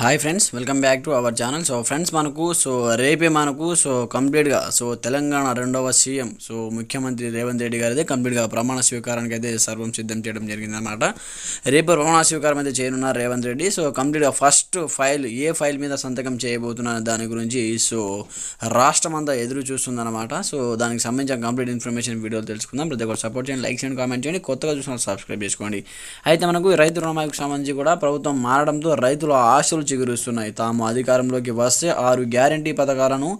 Hi friends welcome back to our channel so friends మనకు so రేపే మనకు so కంప్లీట్గా సో తెలంగాణ రెండవ సీఎం సో ముఖ్యమంత్రి రేవంత్ రెడ్డి గారిదే కంప్లీట్గా ప్రమాణ స్వీకారానికి అయితే సర్వం సిద్ధం చేయడం జరిగిందనమాట రేపు ప్రమాణ స్వీకారం అయితే చేయనున్నారు రేవంత్ రెడ్డి. సో కంప్లీట్గా ఫస్ట్ ఫైల్ ఏ ఫైల్ మీద సంతకం చేయబోతున్నారు దాని గురించి సో రాష్ట్రం అంతా ఎదురు చూస్తుందన్నమాట. సో దానికి సంబంధించిన కంప్లీట్ ఇన్ఫర్మేషన్ వీడియోలు తెలుసుకుందాం. ప్రతి ఒక్కరు సపోర్ట్ చేయండి లైక్ చేయండి కామెంట్ చేయండి. కొత్తగా చూసిన సబ్స్క్రైబ్ చేసుకోండి. అయితే మనకు రైతు రుణమాఫీకి సంబంధించి కూడా ప్రభుత్వం మారడంతో రైతుల ఆశలు చిగురుస్తున్నాయి. తాము అధికారంలోకి వస్తే ఆరు గ్యారంటీ పథకాలను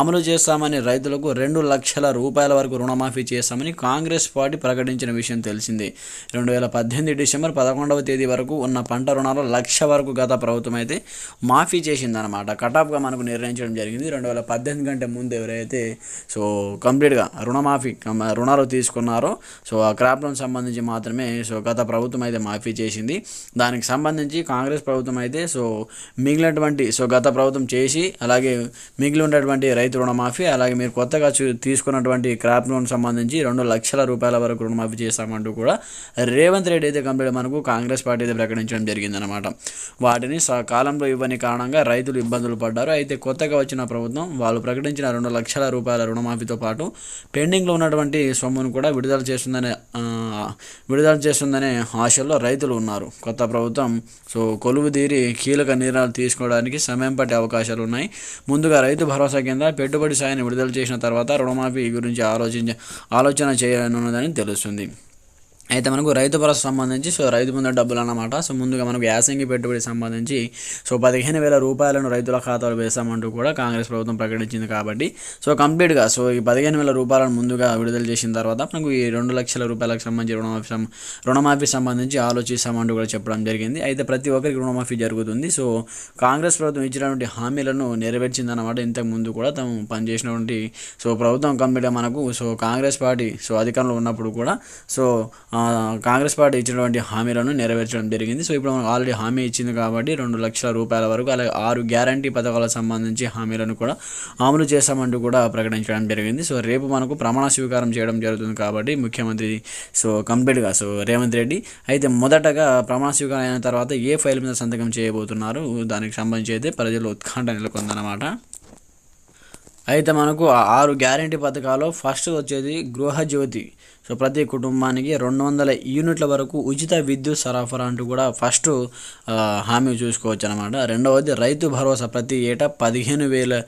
అమలు చేస్తామని రైతులకు రెండు లక్షల రూపాయల వరకు రుణమాఫీ చేస్తామని కాంగ్రెస్ పార్టీ ప్రకటించిన విషయం తెలిసింది. రెండు వేల పద్దెనిమిది డిసెంబర్ పదకొండవ తేదీ వరకు ఉన్న పంట రుణాలు లక్ష వరకు గత ప్రభుత్వం అయితే మాఫీ చేసిందనమాట కటాఫ్గా మనకు నిర్ణయించడం జరిగింది. రెండు వేల పద్దెనిమిది కంటే ముందు ఎవరైతే సో కంప్లీట్గా రుణమాఫీ రుణాలు తీసుకున్నారో సో ఆ క్రాప్ లోన్ సంబంధించి మాత్రమే సో గత ప్రభుత్వం అయితే మాఫీ చేసింది. దానికి సంబంధించి కాంగ్రెస్ ప్రభుత్వం అయితే సో మిగిలినటువంటి సో గత ప్రభుత్వం చేసి అలాగే మిగిలి ఉన్నటువంటి రైతు రుణమాఫీ అలాగే మీరు కొత్తగా చూ- తీసుకున్నటువంటి క్రాప్ లోన్ సంబంధించి రెండు లక్షల రూపాయల వరకు రుణమాఫీ చేస్తామంటూ కూడా రేవంత్ రెడ్డి అయితే కంప్లీట్ మనకు కాంగ్రెస్ పార్టీ అయితే ప్రకటించడం జరిగిందనమాట వాటిని సకాలంలో ఇవ్వని కారణంగా రైతులు ఇబ్బందులు పడ్డారు. అయితే కొత్తగా వచ్చిన ప్రభుత్వం వాళ్ళు ప్రకటించిన రెండు లక్షల రూపాయల రుణమాఫీతో పాటు పెండింగ్లో ఉన్నటువంటి సొమ్మును కూడా విడుదల చేస్తుందనే విడుదల చేస్తుందనే ఆశల్లో రైతులు ఉన్నారు. కొత్త ప్రభుత్వం సో కొలువు తీరి కీలక నిర్ణయాలు తీసుకోవడానికి సమయం పట్టే అవకాశాలు ఉన్నాయి. ముందుగా రైతు భరోసా కింద పెట్టుబడి సాయాన్ని విడుదల చేసిన తర్వాత రుణమాఫీ గురించి ఆలోచించ ఆలోచన చేయనున్నదని తెలుస్తుంది. అయితే మనకు రైతు భరోసా సంబంధించి సో రైతు ముందు డబ్బులు అన్నమాట. సో ముందుగా మనకు యాసంగి పెట్టుబడి సంబంధించి సో పదిహేను వేల రూపాయలను రైతుల ఖాతాలో వేస్తామంటూ కూడా కాంగ్రెస్ ప్రభుత్వం ప్రకటించింది కాబట్టి సో కంప్లీట్గా సో ఈ పదిహేను వేల రూపాయలను ముందుగా విడుదల చేసిన తర్వాత మనకు ఈ రెండు లక్షల రూపాయలకు సంబంధించి రుణమాఫీ రుణమాఫీ సంబంధించి ఆలోచిస్తామంటూ కూడా చెప్పడం జరిగింది. అయితే ప్రతి ఒక్కరికి రుణమాఫీ జరుగుతుంది. సో కాంగ్రెస్ ప్రభుత్వం ఇచ్చినటువంటి హామీలను నెరవేర్చిందన్నమాట. ఇంతకు ముందు కూడా తాము పనిచేసినటువంటి సో ప్రభుత్వం కంప్లీట్గా మనకు సో కాంగ్రెస్ పార్టీ సో అధికారంలో ఉన్నప్పుడు కూడా సో కాంగ్రెస్ పార్టీ ఇచ్చినటువంటి హామీలను నెరవేర్చడం జరిగింది. సో ఇప్పుడు మనకు ఆల్రెడీ హామీ ఇచ్చింది కాబట్టి రెండు లక్షల రూపాయల వరకు అలాగే ఆరు గ్యారంటీ పథకాలకు సంబంధించి హామీలను కూడా అమలు చేస్తామంటూ కూడా ప్రకటించడం జరిగింది. సో రేపు మనకు ప్రమాణ స్వీకారం చేయడం జరుగుతుంది కాబట్టి ముఖ్యమంత్రి సో కంప్లీట్గా సో రేవంత్ రెడ్డి అయితే మొదటగా ప్రమాణ స్వీకారం అయిన తర్వాత ఏ ఫైల్ మీద సంతకం చేయబోతున్నారు? దానికి సంబంధించి అయితే ప్రజలు ఉత్కంఠ నెలకొందన్నమాట. అయితే మనకు ఆ ఆరు గ్యారంటీ పథకాలు ఫస్ట్ వచ్చేది గృహజ్యోతి. సో ప్రతి కుటుంబానికి రెండు వందల యూనిట్ల వరకు ఉచిత విద్యుత్ సరఫరా అంటూ కూడా ఫస్ట్ హామీ చూసుకోవచ్చు అనమాట రెండవది రైతు భరోసా ప్రతి ఏటా పదిహేను వేల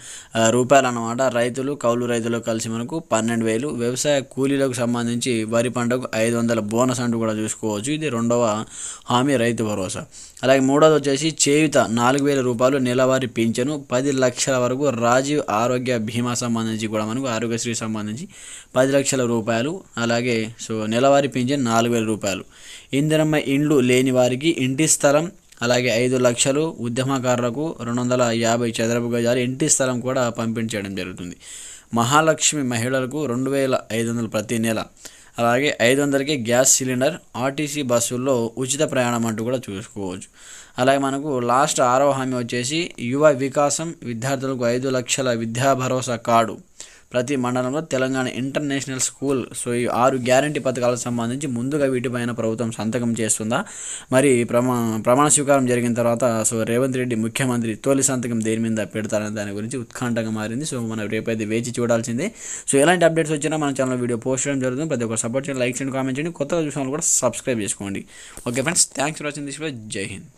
రూపాయలు అనమాట రైతులు కౌలు రైతులు కలిసి మనకు పన్నెండు వేలు. వ్యవసాయ కూలీలకు సంబంధించి వరి పంటకు ఐదు వందల బోనస్ అంటూ కూడా చూసుకోవచ్చు. ఇది రెండవ హామీ రైతు భరోసా. అలాగే మూడవది వచ్చేసి చేయుత నాలుగు వేల రూపాయలు నెలవారీ పింఛను. పది లక్షల వరకు రాజీవ్ ఆరోగ్య బీమా సంబంధించి కూడా మనకు ఆరోగ్యశ్రీ సంబంధించి పది లక్షల రూపాయలు అలాగే సో నెలవారీ పింఛన్ నాలుగు వేల రూపాయలు. ఇందిరమ్మ ఇండ్లు లేని వారికి ఇంటి స్థలం అలాగే ఐదు లక్షలు ఉద్యమకారులకు రెండు వందల యాభై చదరపు గజాలు ఇంటి స్థలం కూడా పంపించడం జరుగుతుంది. మహాలక్ష్మి మహిళలకు రెండు వేల ఐదు వందలు ప్రతి నెల. అలాగే ఐదు వందలకి గ్యాస్ సిలిండర్ ఆర్టీసీ బస్సుల్లో ఉచిత ప్రయాణం అంటూ కూడా చూసుకోవచ్చు. అలాగే మనకు లాస్ట్ ఆరో హామీ వచ్చేసి యువ వికాసం విద్యార్థులకు ఐదు లక్షల విద్యా భరోసా కార్డు. ప్రతి మండలంలో తెలంగాణ ఇంటర్నేషనల్ స్కూల్ సో ఈ ఆరు గ్యారంటీ పథకాలకు సంబంధించి ముందుగా వీటిపైన ప్రభుత్వం సంతకం చేస్తుందా? మరి ప్రమా ప్రమాణ స్వీకారం జరిగిన తర్వాత సో రేవంత్ రెడ్డి ముఖ్యమంత్రి తొలి సంతకం దేని మీద పెడతారనే దాని గురించి ఉత్కంఠంగా మారింది. సో మనం రేపైతే వేచి చూడాల్సిందే. సో ఎలాంటి అప్డేట్స్ వచ్చినా మన ఛానల్ వీడియో పోస్ట్ చేయడం జరుగుతుంది. ప్రతి ఒక్కరు సపోర్ట్ చేయండి లైక్ చేయండి కామెంట్ చేయండి. కొత్తగా చూసిన వాళ్ళు కూడా సబ్స్క్రైబ్ చేసుకోండి. Okay friends thanks for watching this Jai Hind.